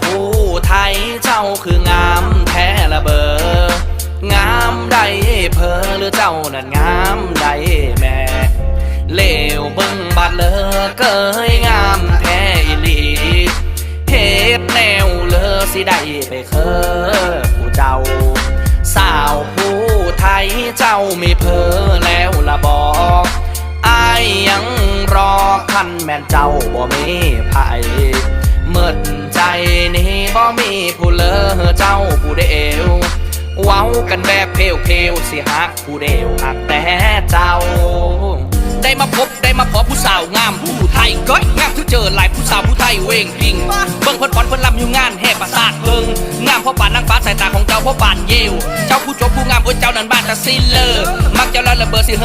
ผู้ไทยเจ้าคืองามแท้ละเบองามได้เพอหรือเจ้านั่นงามได้แม่เลวเบิ่งบาดเลอเกยงามแท้อีหลีเฮ็ดแนวเลอสิได้ไปเคอผู้เจ้า สาวผู้ไทยเจ้าไม่เพอแล้วละบอกอายยังรอคันแม่นเจ้าบ่มีไผ่ บ่มีผู้เลอเจ้าผู้เดียวเว้ากันแบบเพลวเพลวๆสิฮักผู้เดียวหักแต่เจ้า ได้มาพบได้มาพอผู้สาวงามผู้ไทยก้อยงามทุกเจอหลายผู้สาวผู้ไทยเวงพิงเบิ่งเพิ่นพรเพิ่นลำอยู่งานแห่ประสาทเบิ่งงามเพราะปานนางฟ้าสายตาของเจ้าเพราะปานเยว เจ้าผู้จบผู้งามโอ้ยเจ้านั้นบ้านตะซิเลอมักเจ้าละระเบิดสิเฮอ